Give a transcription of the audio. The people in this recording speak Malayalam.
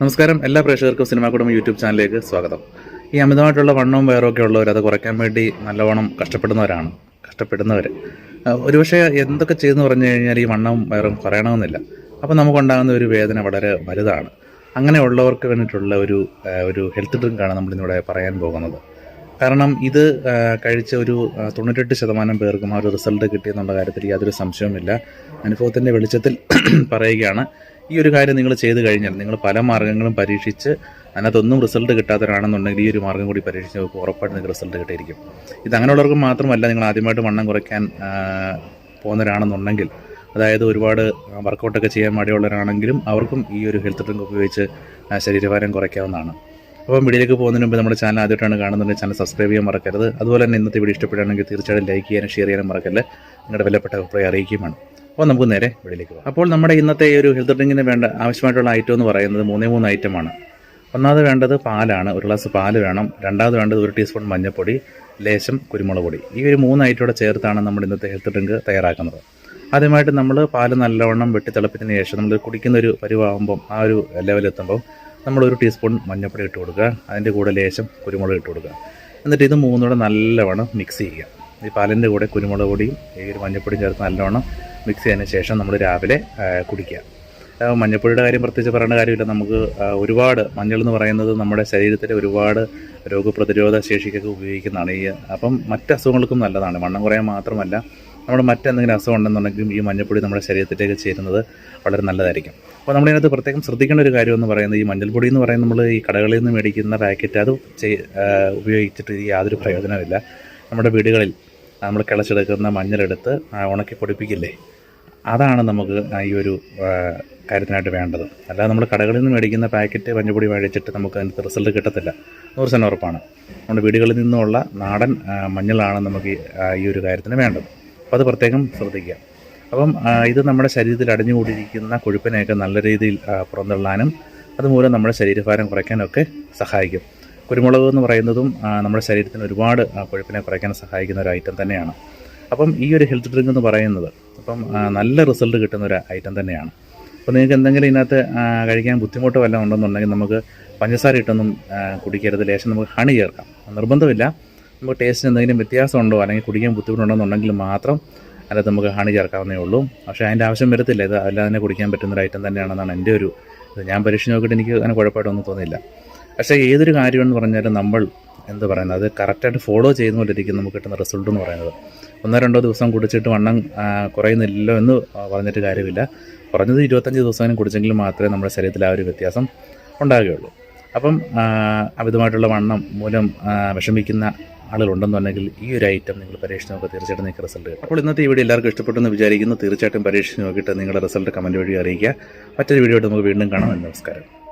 നമസ്കാരം. എല്ലാ പ്രേക്ഷകർക്കും സിനിമാ കുടുംബം യൂട്യൂബ് ചാനലിലേക്ക് സ്വാഗതം. ഈ അമിതമായിട്ടുള്ള വണ്ണവും വയറൊക്കെ ഉള്ളവർ അത് കുറയ്ക്കാൻ വേണ്ടി നല്ലവണ്ണം കഷ്ടപ്പെടുന്നവരാണ്. കഷ്ടപ്പെടുന്നവർ ഒരുപക്ഷെ എന്തൊക്കെ ചെയ്തെന്ന് പറഞ്ഞു കഴിഞ്ഞാൽ ഈ വണ്ണവും വയറും കുറയണമെന്നില്ല അപ്പോൾ നമുക്കുണ്ടാകുന്ന ഒരു വേദന വളരെ വലുതാണ്. അങ്ങനെയുള്ളവർക്ക് വേണ്ടിയിട്ടുള്ള ഒരു ഒരു ഹെൽത്ത് ഡ്രിങ്കാണ് നമ്മളിന്നിവിടെ പറയാൻ പോകുന്നത്. കാരണം ഇത് കഴിച്ച ഒരു തൊണ്ണൂറ്റെട്ട് ശതമാനം പേർക്കും ആ ഒരു റിസൾട്ട് കിട്ടിയെന്നുള്ള കാര്യത്തിൽ യാതൊരു സംശയവുമില്ല. അനുഭവത്തിന്റെ വെളിച്ചത്തിൽ പറയുകയാണ്. ഈ ഒരു കാര്യം നിങ്ങൾ ചെയ്തു കഴിഞ്ഞാൽ നിങ്ങൾ പല മാർഗങ്ങളും പരീക്ഷിച്ച് അതിനകത്തൊന്നും റിസൾട്ട് കിട്ടാത്തവരാണെന്നുണ്ടെങ്കിൽ ഈ ഒരു മാർഗം കൂടി പരീക്ഷിച്ച് നോക്കുക ഉറപ്പായിട്ട് നിങ്ങൾക്ക് റിസൾട്ട് കിട്ടിയിരിക്കും. ഇത് അങ്ങനെയുള്ളവർക്ക് മാത്രമല്ല നിങ്ങൾ ആദ്യമായിട്ട് വണ്ണം കുറയ്ക്കാൻ പോകുന്നവരാണെന്നുണ്ടെങ്കിൽ അതായത് ഒരുപാട് വർക്കൗട്ടൊക്കെ ചെയ്യാൻ മടിയുള്ളവരാണെങ്കിലും അവർക്കും ഈ ഒരു ഹെൽത്ത് ഡ്രിങ്ക് ഉപയോഗിച്ച് ശരീരഭാരം കുറയ്ക്കാവുന്നതാണ്. അപ്പം വീഡിയോയിലേക്ക് പോകുന്നതിന് മുമ്പ് നമ്മുടെ ചാനൽ ആദ്യമായിട്ടാണ് കാണുന്നുണ്ടെങ്കിൽ ചാനൽ സബ്സ്ക്രൈബ് ചെയ്യാൻ മറക്കരുത്. അതുപോലെ തന്നെ ഇന്നത്തെ വീഡിയോ ഇഷ്ടപ്പെടുകയാണെങ്കിൽ തീർച്ചയായും ലൈക്ക് ചെയ്യാനും ഷെയർ ചെയ്യാനും മറക്കല്ലേ നിങ്ങളുടെ വിലപ്പെട്ട അഭിപ്രായം അറിയിക്കുകയുമാണ്. അപ്പോൾ നമുക്ക് നേരെ പോകാം. അപ്പോൾ നമ്മുടെ ഇന്നത്തെ ഒരു ഹെൽത്ത് ഡ്രിങ്കിന് വേണ്ട ആവശ്യമായിട്ടുള്ള ഐറ്റം എന്ന് പറയുന്നത് മൂന്നേ മൂന്ന് ഐറ്റമാണ് ഒന്നാമത് വേണ്ടത് പാലാണ്. ഒരു ഗ്ലാസ് പാൽ വേണം. രണ്ടാമത് വേണ്ടത് ഒരു ടീസ്പൂൺ മഞ്ഞൾപ്പൊടി ലേശം കുരുമുളക് പൊടി. ഈ ഒരു മൂന്ന് ഐറ്റോടെ ചേർത്താണ് നമ്മൾ ഇന്നത്തെ ഹെൽത്ത് ഡ്രിങ്ക് തയ്യാറാക്കുന്നത്. ആദ്യമായിട്ട് നമ്മൾ പാൽ നല്ലവണ്ണം വെട്ടി തിളപ്പിച്ചതിന് ശേഷം നമ്മൾ കുടിക്കുന്ന ഒരു പരിവാകുമ്പം ആ ഒരു ലെവലെത്തുമ്പം നമ്മൾ ഒരു ടീസ്പൂൺ മഞ്ഞൾപ്പൊടി ഇട്ട് കൊടുക്കുക. അതിന്റെ കൂടെ ലേശം കുരുമുളക് ഇട്ട് കൊടുക്കുക. എന്നിട്ട് ഇത് മൂന്നൂടെ നല്ലവണ്ണം മിക്സ് ചെയ്യുക. ഈ പാലിന്റെ കൂടെ കുരുമുളക് പൊടിയും ഈ ഒരു മഞ്ഞൾപ്പൊടിയും ചേർത്ത് നല്ലവണ്ണം മിക്സ് ചെയ്തതിന് ശേഷം നമ്മൾ രാവിലെ കുടിക്കുക. മഞ്ഞപ്പൊടിയുടെ കാര്യം പ്രത്യേകിച്ച് പറയേണ്ട കാര്യമില്ല. നമുക്ക് ഒരുപാട് മഞ്ഞൾ എന്ന് പറയുന്നത് നമ്മുടെ ശരീരത്തിലെ ഒരുപാട് രോഗപ്രതിരോധ ശേഷിക്കൊക്കെ ഉപയോഗിക്കുന്നതാണ്. ഈ അപ്പം മറ്റ് അസുഖങ്ങൾക്കും നല്ലതാണ്. വണ്ണം കുറയാൻ മാത്രമല്ല നമ്മുടെ മറ്റെന്തെങ്കിലും അസുഖം ഉണ്ടെന്നുണ്ടെങ്കിലും ഈ മഞ്ഞൾപ്പൊടി നമ്മുടെ ശരീരത്തിലേക്ക് ചേരുന്നത് വളരെ നല്ലതായിരിക്കും. അപ്പോൾ നമ്മളിതിനകത്ത് പ്രത്യേകം ശ്രദ്ധിക്കേണ്ട ഒരു കാര്യം എന്ന് പറയുന്നത് ഈ മഞ്ഞൾപ്പൊടി എന്ന് പറയുന്നത് നമ്മൾ ഈ കടകളിൽ നിന്ന് മേടിക്കുന്ന പാക്കറ്റ് അത് ഉപയോഗിച്ചിട്ട് യാതൊരു പ്രയോജനമില്ല നമ്മുടെ വീടുകളിൽ നമ്മൾ കിളച്ചെടുക്കുന്ന മഞ്ഞളെടുത്ത് ഉണക്കി പൊടിപ്പിക്കില്ലേ? അതാണ് നമുക്ക് ഈ ഒരു കാര്യത്തിനായിട്ട് വേണ്ടത്. അല്ലാതെ നമ്മൾ കടകളിൽ നിന്ന് മേടിക്കുന്ന പാക്കറ്റ് മഞ്ഞപ്പൊടി മേടിച്ചിട്ട് നമുക്ക് അതിന്റെ റിസൾട്ട് കിട്ടത്തില്ല. നൂറ് ശതമാനം ഉറപ്പാണ്. നമ്മുടെ വീടുകളിൽ നിന്നുള്ള നാടൻ മഞ്ഞളാണ് നമുക്ക് ഈ- ഒരു കാര്യത്തിന് വേണ്ടത്. അപ്പോൾ അത് പ്രത്യേകം ശ്രദ്ധിക്കുക. അപ്പം ഇത് നമ്മുടെ ശരീരത്തിൽ അടിഞ്ഞുകൂടിയിരിക്കുന്ന കൊഴുപ്പിനെയൊക്കെ നല്ല രീതിയിൽ പുറന്തള്ളാനും അതുമൂലം നമ്മുടെ ശരീരഭാരം കുറയ്ക്കാനൊക്കെ സഹായിക്കും. കുരുമുളക് എന്ന് പറയുന്നതും നമ്മുടെ ശരീരത്തിന് ഒരുപാട് കൊഴുപ്പിനെ കുറയ്ക്കാൻ സഹായിക്കുന്ന ഒരു ഐറ്റം തന്നെയാണ്. അപ്പം ഈ ഒരു ഹെൽത്ത് ഡ്രിങ്ക് എന്ന് പറയുന്നത് അപ്പം നല്ല റിസൾട്ട് കിട്ടുന്ന ഒരു ഐറ്റം തന്നെയാണ്. അപ്പോൾ നിങ്ങൾക്ക് എന്തെങ്കിലും ഇതിനകത്ത് കഴിക്കാൻ ബുദ്ധിമുട്ട് വല്ലതും ഉണ്ടെന്നുണ്ടെങ്കിൽ നമുക്ക് പഞ്ചസാര ഇട്ടൊന്നും കുടിക്കരുത്. ലേശം നമുക്ക് ഹണി ചേർക്കാം. നിർബന്ധമില്ല. നമുക്ക് ടേസ്റ്റിന് എന്തെങ്കിലും വ്യത്യാസമുണ്ടോ അല്ലെങ്കിൽ കുടിക്കാൻ ബുദ്ധിമുട്ടുണ്ടെന്നുണ്ടെങ്കിൽ മാത്രം അതിനകത്ത് നമുക്ക് ഹണി ചേർക്കാവുന്നേ ഉള്ളൂ. പക്ഷേ അതിന്റെ ആവശ്യം വരത്തില്ല. ഇത് അല്ലാതെ തന്നെ കുടിക്കാൻ പറ്റുന്ന ഒരു ഐറ്റം തന്നെയാണെന്നാണ് എന്റെ ഒരു ഞാൻ പരീക്ഷിച്ച് നോക്കിയിട്ട് എനിക്ക് അങ്ങനെ കുഴപ്പമായിട്ടൊന്നും തോന്നിയില്ല. പക്ഷേ ഏതൊരു കാര്യമെന്ന് പറഞ്ഞാലും നമ്മൾ എന്ത് പറയുന്നത്? അത് കറക്റ്റായിട്ട് ഫോളോ ചെയ്യുന്നതുകൊണ്ടിരിക്കും നമുക്ക് കിട്ടുന്ന റിസൾട്ട് എന്ന് പറയുന്നത്. ഒന്നോ രണ്ടോ ദിവസം കുടിച്ചിട്ട് വണ്ണം കുറയുന്നില്ലല്ലോ എന്ന് പറഞ്ഞിട്ട് കാര്യമില്ല. കുറഞ്ഞത് ഇരുപത്തഞ്ച് ദിവസം കുടിച്ചെങ്കിൽ മാത്രമേ നമ്മുടെ ശരീരത്തിൽ ആ ഒരു വ്യത്യാസം ഉണ്ടാകുകയുള്ളൂ. അപ്പം അമിതമായിട്ടുള്ള വണ്ണം മൂലം വിഷമിക്കുന്ന ആളുകളുണ്ടെന്നുണ്ടെങ്കിൽ ഈ ഒരു ഐറ്റം നിങ്ങൾ പരീക്ഷിച്ച് നോക്കുക തീർച്ചയായിട്ടും നിങ്ങൾക്ക് റിസൾട്ട് കിട്ടും. അപ്പോൾ ഇന്നത്തെ ഈ വീഡിയോ എല്ലാവർക്കും ഇഷ്ടപ്പെട്ടെന്ന് വിചാരിക്കുന്നു. തീർച്ചയായിട്ടും പരീക്ഷിച്ച് നോക്കിയിട്ട് നിങ്ങളുടെ റിസൾട്ട് കമന്റ് വഴി അറിയിക്കുക. മറ്റൊരു വീഡിയോ നമുക്ക് വീണ്ടും കാണാം. നമസ്കാരം.